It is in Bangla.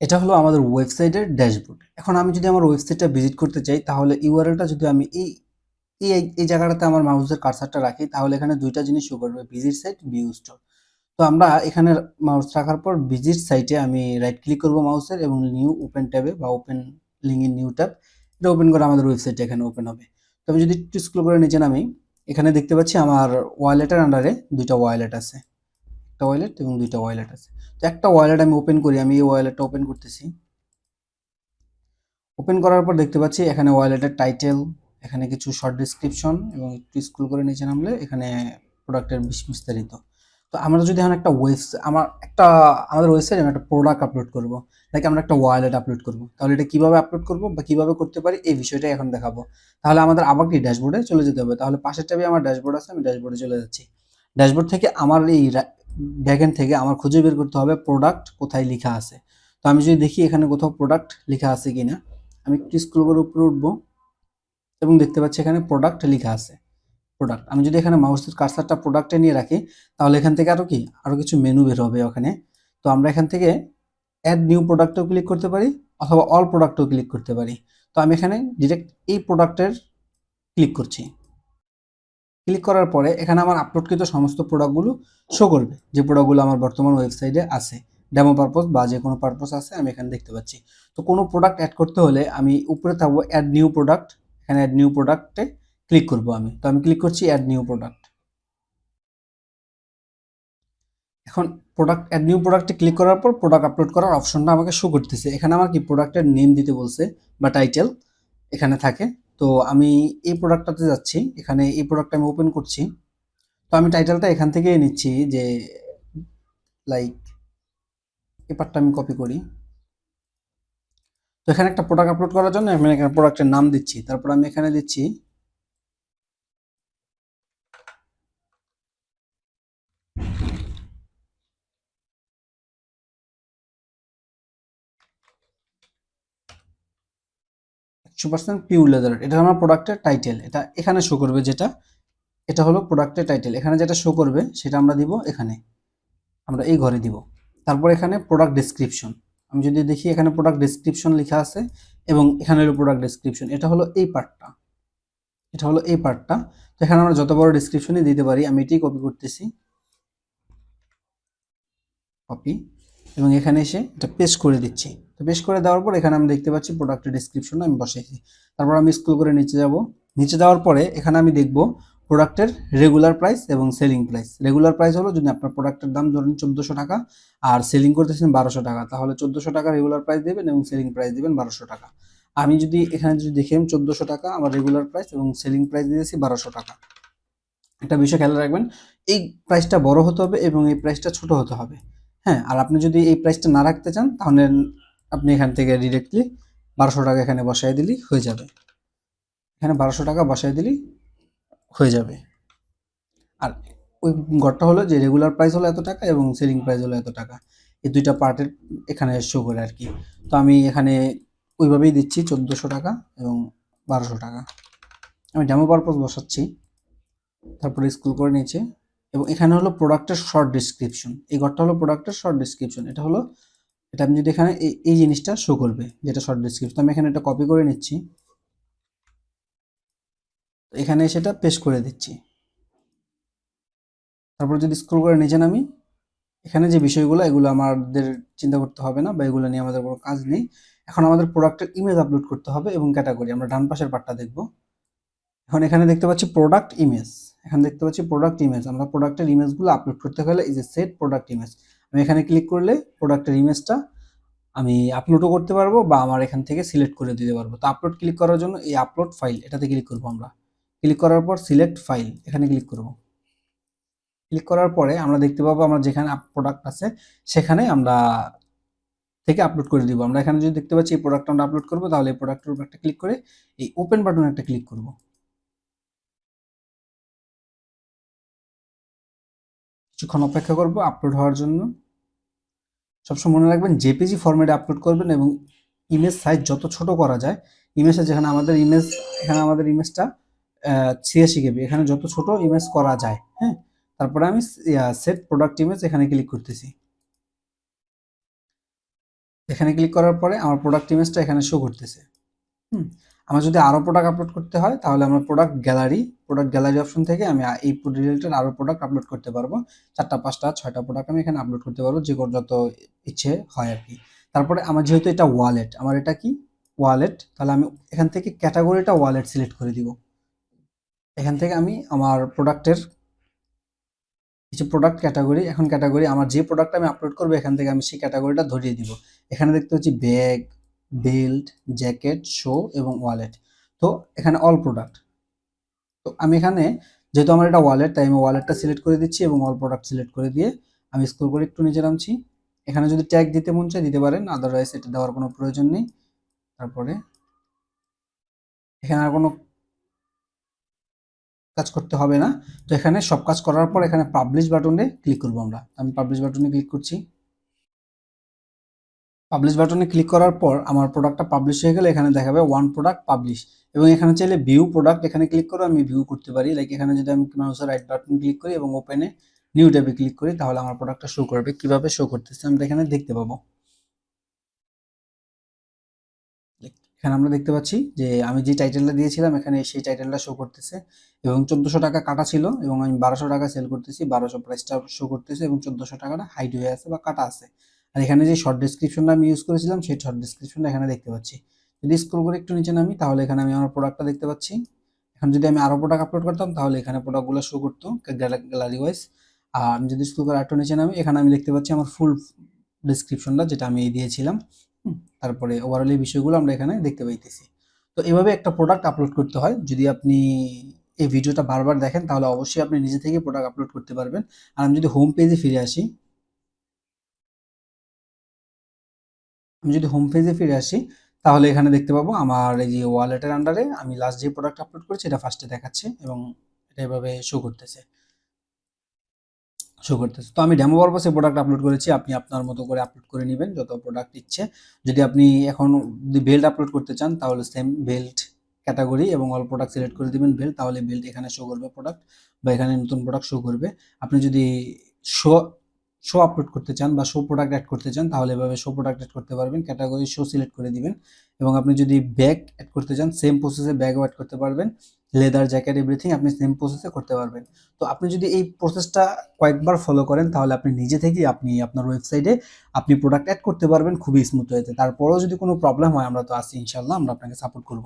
এটা হলো আমাদের ওয়েবসাইটের ড্যাশবোর্ড এখন আমি যদি আমার ওয়েবসাইটটা ভিজিট করতে চাই, তাহলে ইউআরএলটা যদি আমি এই এই এই জায়গাটাতে আমার মাউসের কারসারটা রাখি, তাহলে এখানে দুইটা জিনিস শো করবে ভিজিট সাইট ভিউ স্টোর তো আমরা এখানে মাউস রাখার পর ভিজিট সাইটে আমি রাইট ক্লিক করব মাউসের এবং নিউ ওপেন ট্যাবে বা open link in new tab এটা ওপেন করে আমাদের ওয়েবসাইটটা এখানে ওপেন হবে। তো আমি যদি একটু স্ক্রল করে নিচে নামি, এখানে দেখতে পাচ্ছি আমার ওয়ালেটের আন্ডারে দুইটা ওয়ালেট আছে। একটা ওয়ালেট এবং দুইটা ওয়ালেট আছে। একটা ওয়ালেট আমি ওপেন করি, আমি এই ওয়ালেটটা ওপেন করতেছি। ওপেন করার পর দেখতে পাচ্ছি এখানে ওয়ালেটের টাইটেল এখানে কিছু শর্ট ডিসক্রিপশন এবং একটু স্ক্রল করে নিচে নামলে এখানে প্রোডাক্টের বিস্তারিত। তো আমরা যদি এখন একটা ওয়েব আমার একটা, আমাদের ওয়েবসাইটে আমি একটা প্রোডাক্ট আপলোড করব। লাইক আমরা একটা ওয়ালেট আপলোড করব। তাহলে এটা কীভাবে আপলোড করব বা কীভাবে করতে পারি এই বিষয়টা এখন দেখাবো। তাহলে আমাদের আবার কি ড্যাশবোর্ডে চলে যেতে হবে? তাহলে পাশের ট্যাবে আমার ড্যাশবোর্ড আছে, আমি ড্যাশবোর্ডে চলে যাচ্ছি। ড্যাশবোর্ড থেকে আমার এই ব্যাকএন্ড থেকে আমার খুঁজে বের করতে হবে প্রোডাক্ট কোথায় লেখা আছে। তো আমি যদি দেখি এখানে কোথাও প্রোডাক্ট লেখা আছে কিনা, আমি একটু স্ক্রল করে উপরে উঠবো এবং দেখতে পাচ্ছি এখানে প্রোডাক্ট লেখা আছে। প্রোডাক্ট আমি যদি এখানে মাউসের কার্সারটা প্রোডাক্টে নিয়ে রাখি, তাহলে এখান থেকে আরও কি? আরও কিছু মেনু বের হবে ওখানে। তো আমরা এখান থেকে অ্যাড নিউ প্রোডাক্টও ক্লিক করতে পারি অথবা অল প্রোডাক্টও ক্লিক করতে পারি। তো আমি এখানে ডিরেক্ট এই প্রোডাক্টের ক্লিক করছি। ক্লিক করার পরে এখানে আমার আপলোডকৃত সমস্ত প্রোডাক্টগুলো শো করবে। যে প্রোডাক্টগুলো আমার বর্তমান ওয়েবসাইটে আছে। ডেমো পারপোজ বা যে কোনো পারপোজ আছে, আমি এখানে দেখতে পাচ্ছি। তো কোনো প্রোডাক্ট অ্যাড করতে হলে আমি উপরে থাকব অ্যাড নিউ প্রোডাক্ট এখানে অ্যাড নিউ প্রোডাক্টে ক্লিক করব আমি। তো আমি ক্লিক করছি অ্যাড নিউ প্রোডাক্ট এখন প্রোডাক্ট অ্যাড নিউ প্রোডাক্টে ক্লিক করার পর প্রোডাক্ট আপলোড করার অপশনটা আমাকে শো করতেছে। এখানে আমার কি প্রোডাক্টের নেম দিতে বলছে বা টাইটেল এখানে থাকে। তো আমি এই প্রোডাক্টটাতে যাচ্ছি। এখানে এই প্রোডাক্টটা আমি ওপেন করছি। তো আমি টাইটেলটা এখান থেকে নিচ্ছি যে লাইক এই পার্টটা আমি কপি করি। তো এখানে একটা প্রোডাক্ট আপলোড করার জন্য আমি এখানে প্রোডাক্টের নাম দিচ্ছি। তারপর আমি এখানে দিচ্ছি একশো পার্সেন্ট পিউর লেদার এটা আমার প্রোডাক্টের টাইটেল এটা এখানে শো করবে যেটা, এটা হলো প্রোডাক্টের টাইটেল এখানে যেটা শো করবে, সেটা আমরা দিব এখানে। আমরা এই ঘরে দিব। তারপর এখানে প্রোডাক্ট ডেসক্রিপশন আমি যদি দেখি এখানে প্রোডাক্ট ডেসক্রিপশন লেখা আছে, এবং এখানে হলো প্রোডাক্ট ডেসক্রিপশন এটা হলো এই পার্টটা এটা হলো এই পার্টটা তো এখানে আমরা যত বড় ডেসক্রিপশনই দিতে পারি, আমি এটাই কপি করতেছি। কপি এবং এখানে এসে এটা পেস্ট করে দিচ্ছি। তো পেস্ট করে দেওয়ার পর এখানে আমি দেখতে পাচ্ছি প্রোডাক্টের ডেসক্রিপশন আমি বসাইছি। তারপর আমি স্ক্রল করে নিচে যাব। নিচে যাওয়ার পরে এখানে আমি দেখব প্রোডাক্টের রেগুলার প্রাইস এবং সেলিং প্রাইস রেগুলার প্রাইস হলো যদি আপনার প্রোডাক্টের দাম ধরেন চোদ্দোশো টাকা আর সেলিং করতেছেন বারোশো টাকা, তাহলে চোদ্দোশো টাকা রেগুলার প্রাইস দেবেন এবং সেলিং প্রাইস দেবেন বারোশো টাকা। আমি যদি এখানে যদি দেখি আমি চোদ্দোশো টাকা আমার রেগুলার প্রাইস এবং সেলিং প্রাইস দিয়েছি বারোশো টাকা। একটা বিষয় খেয়াল রাখবেন, এই প্রাইসটা বড় হতে হবে এবং এই প্রাইসটা ছোট হতে হবে। হ্যাঁ আর আপনি যদি এই প্রাইসটা না রাখতে চান, তাহলে আপনি এখান থেকে ডিরেক্টলি বারোশো টাকা এখানে বসাই দিলেই হয়ে যাবে। এখানে বারোশো টাকা বসাই দিলেই হয়ে যাবে। আর ওই ঘরটা হলো যে রেগুলার প্রাইস হলো এত টাকা এবং সেলিং প্রাইস হলো এত টাকা। এই দুইটা পার্টের এখানে শো করে আর কি তো আমি এখানে ওইভাবেই দিচ্ছি চোদ্দোশো টাকা এবং বারোশো টাকা। আমি ডেমো পারপোজ বসাচ্ছি। তারপরে স্কুল করে নিয়েছে। এবং এখানে হলো প্রোডাক্টের শর্ট ডিসক্রিপশন এই ঘরটা হলো প্রোডাক্টের শর্ট ডিসক্রিপশন এটা হলো, এটা আমি যদি এখানে এই এই জিনিসটা শো করবে, যেটা শর্ট ডিসক্রিপশন আমি এখানে এটা কপি করে নিচ্ছি। এখানে সেটা পেস্ট করে দিচ্ছি। তারপর যদি স্ক্রল করে নিচে নামি, এখানে যে বিষয়গুলো, এগুলো আমাদের চিন্তা করতে হবে না, বা এগুলো নিয়ে আমাদের কোনো কাজ নেই। এখন আমাদের প্রোডাক্টের ইমেজ আপলোড করতে হবে এবং ক্যাটাগরি আমরা ডান পাশের পার্টটা দেখব। এখন এখানে দেখতে পাচ্ছি প্রোডাক্ট ইমেজ এখানে দেখতে পাচ্ছি প্রোডাক্ট ইমেজ আমরা প্রোডাক্টের ইমেজগুলো আপলোড করতে গেলে এই যে সেট প্রোডাক্ট ইমেজ আমি এখানে ক্লিক করলে প্রোডাক্টের ইমেজটা আমি আপলোডও করতে পারব বা আমার এখান থেকে সিলেক্ট করে দিতে পারব। তো আপলোড ক্লিক করার জন্য এই আপলোড ফাইল এটাতে ক্লিক করব আমরা। ক্লিক করার পর সিলেক্ট ফাইল এখানে ক্লিক করব। ক্লিক করার পরে আমরা দেখতে পাবো আমরা যেখানে প্রোডাক্ট আছে, সেখানে আমরা থেকে আপলোড করে দিব। আমরা এখানে যদি দেখতে পাচ্ছি এই প্রোডাক্টটা আমরা আপলোড করব, তাহলে এই প্রোডাক্টের উপর একটা ক্লিক করে এই ওপেন বাটনে একটা ক্লিক করব। কিছুক্ষণ অপেক্ষা করব আপলোড হওয়ার জন্য। সবসময় মনে রাখবেন জেপিজি ফরম্যাটে আপলোড করবেন এবং ইমেজ সাইজ যত ছোট করা যায় ইমেজটা যেখানে আমাদের ইমেজ এখানে আমাদের ইমেজটা ছিয়াশি কেবি। এখানে যত ছোট ইমেজ করা যায় হ্যাঁ? তারপরে আমি সেট প্রোডাক্ট ইমেজ এখানে ক্লিক করতেছি। এখানে ক্লিক করার পরে আমার প্রোডাক্ট ইমেজটা এখানে শো করতেছে। হুম? আমার যদি আরও প্রোডাক্ট আপলোড করতে হয়, তাহলে আমরা product gallery product gallery option থেকে আমি এই রিলেটেড আরও প্রোডাক্ট আপলোড করতে পারব। চারটা, পাঁচটা, ছয়টা প্রোডাক্ট আমি এখানে আপলোড করতে পারব, যে যত ইচ্ছে হয় আর কি। তারপরে আমার যেহেতু এটা ওয়ালেট আমার এটা কি? ওয়ালেট তাহলে আমি এখান থেকে ক্যাটাগরিটা ওয়ালেট সিলেক্ট করে দিব। এখান থেকে আমি আমার প্রোডাক্টের কিছু প্রোডাক্ট ক্যাটাগরি এখন ক্যাটাগরি আমার যে প্রোডাক্ট আমি আপলোড করব, এখান থেকে আমি সেই ক্যাটাগরিটা ধরিয়ে দিব। এখানে দেখতে পাচ্ছি ব্যাগ বেল্ট জ্যাকেট শো এবং ওয়ালেট তো এখানে অল প্রোডাক্ট তো আমি এখানে, যেহেতু আমার এটা ওয়ালেট তাই আমি ওয়ালেটটা সিলেক্ট করে দিচ্ছি এবং অল প্রোডাক্ট সিলেক্ট করে দিয়ে আমি স্ক্রল করে একটু নিচে নামছি। এখানে যদি ট্যাগ দিতে মন চায়, দিতে পারেন। আদারওয়াইজ এটা দেওয়ার কোনো প্রয়োজন নেই। তারপরে এখানে আর কোনো কাজ করতে হবে না। তো এখানে সব কাজ করার পর এখানে পাবলিশ বাটনে ক্লিক করব আমরা। আমি পাবলিশ বাটনে ক্লিক করছি। পাবলিশ বাটনে ক্লিক করার পর আমার প্রোডাক্টটা পাবলিশ হয়ে গেলে এখানে দেখাবে ওয়ান প্রোডাক্ট পাবলিশ এবং এখানে চাইলে ভিউ প্রোডাক্ট এখানে ক্লিক করে আমি ভিউ করতে পারি। লাইক এখানে যদি আমি মাউসের রাইট বাটন ক্লিক করি এবং ওপেনে নিউ ট্যাবে ক্লিক করি, তাহলে আমার প্রোডাক্টটা শো করবে। কীভাবে শো করতেছে আমরা এখানে দেখতে পাবো। এখানে আমরা দেখতে পাচ্ছি যে আমি যে টাইটেলটা দিয়েছিলাম, এখানে সেই টাইটেলটা শো করতেছে এবং চোদ্দোশো টাকা কাটা ছিল এবং আমি বারোশো টাকা সেল করতেছি, বারোশো প্রাইসটা শো করতেছে এবং চোদ্দোশো টাকাটা হাইড হয়ে আছে বা কাটা আছে। আর এখানে যে শর্ট ডিসক্রিপশনটা আমি ইউজ করেছিলাম, সেই শর্ট ডিসক্রিপশনটা এখানে দেখতে পাচ্ছি। যদি স্ক্রল করে একটু নিচে নামি, তাহলে এখানে আমি আমার প্রোডাক্টটা দেখতে পাচ্ছি। এখন যদি আমি আরও প্রোডাক্ট আপলোড করতাম, তাহলে এখানে প্রোডাক্টগুলো শো করতো গ্যালারি ওয়াইজ আর আমি যদি স্ক্রল করে একটু নিচে নামি, এখানে আমি দেখতে পাচ্ছি আমার ফুল ডিসক্রিপশনটা যেটা আমি দিয়েছিলাম। তারপরে ওভারঅল এই বিষয়গুলো আমরা এখানে দেখতে পাইতেছি। তো এভাবে একটা প্রোডাক্ট আপলোড করতে হয়। যদি আপনি এই ভিডিওটা বারবার দেখেন, তাহলে অবশ্যই আপনি নিজে থেকে প্রোডাক্ট আপলোড করতে পারবেন। আর আমি যদি হোম পেজে ফিরে আসি আমি যদি হোম পেজে ফিরে আসি, তাহলে এখানে দেখতে পাবো আমার এই যে ওয়ালেটের আন্ডারে আমি লাস্ট যে প্রোডাক্ট আপলোড করেছি, এটা ফার্স্টে দেখাচ্ছে এবং এটা এভাবে শো করতেছে। শো করতেছে। তো আমি ডেমো পারপাসে প্রোডাক্ট আপলোড করেছি, আপনি আপনার মতো করে আপলোড করে নেবেন, যত প্রোডাক্ট ইচ্ছে। যদি আপনি এখন যদি বেল্ট আপলোড করতে চান, তাহলে সেম বেল্ট ক্যাটাগরি এবং অল প্রোডাক্ট সিলেক্ট করে দিবেন বেল্ট তাহলে বেল্ট এখানে শো করবে প্রোডাক্ট বা এখানে নতুন প্রোডাক্ট শো করবে। আপনি যদি শো শো আপলোড করতে চান বা শো প্রোডাক্ট অ্যাড করতে চান, তাহলে এভাবে শো প্রোডাক্ট অ্যাড করতে পারবেন ক্যাটাগরি শো সিলেক্ট করে দিবেন। এবং আপনি যদি ব্যাগ অ্যাড করতে চান সেম প্রসেসে ব্যাগও অ্যাড করতে পারবেন। লেদার জ্যাকেট এভরিথিং আপনি সেম প্রসেসে করতে পারবেন। তো আপনি যদি এই প্রসেসটা কয়েকবার ফলো করেন, তাহলে আপনি নিজে থেকেই আপনি আপনার ওয়েবসাইটে আপনি প্রোডাক্ট অ্যাড করতে পারবেন খুবই স্মুথ হয়েছে। তারপরেও যদি কোনো প্রবলেম হয়, আমরা তো আসি ইনশাল্লাহ আমরা আপনাকে সাপোর্ট করব।